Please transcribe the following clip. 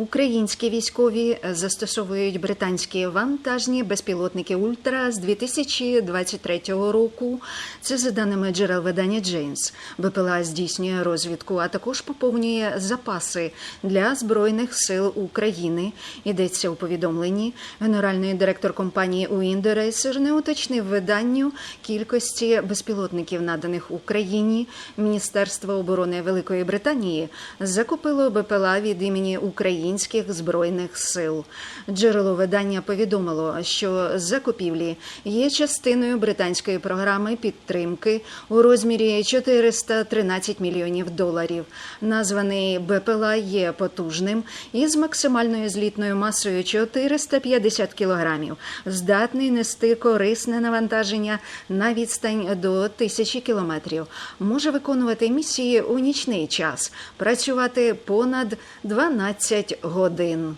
Українські військові застосовують британські вантажні безпілотники Ультра з 2023 року. Це за даними джерел видання Джеймс. БПЛА здійснює розвідку, а також поповнює запаси для збройних сил України. Йдеться у повідомленні. Генеральний директор компанії Уіндерейсер не уточнив виданню кількості безпілотників, наданих Україні. Міністерство оборони Великої Британії закупило БПЛА від імені українських збройних сил. Джерело видання повідомило, що закупівлі є частиною британської програми підтримки у розмірі 413 мільйонів доларів. Названий БПЛА є потужним із максимальною злітною масою 450 кілограмів, здатний нести корисне навантаження на відстань до тисячі кілометрів. Може виконувати місії у нічний час, працювати понад 12 годин.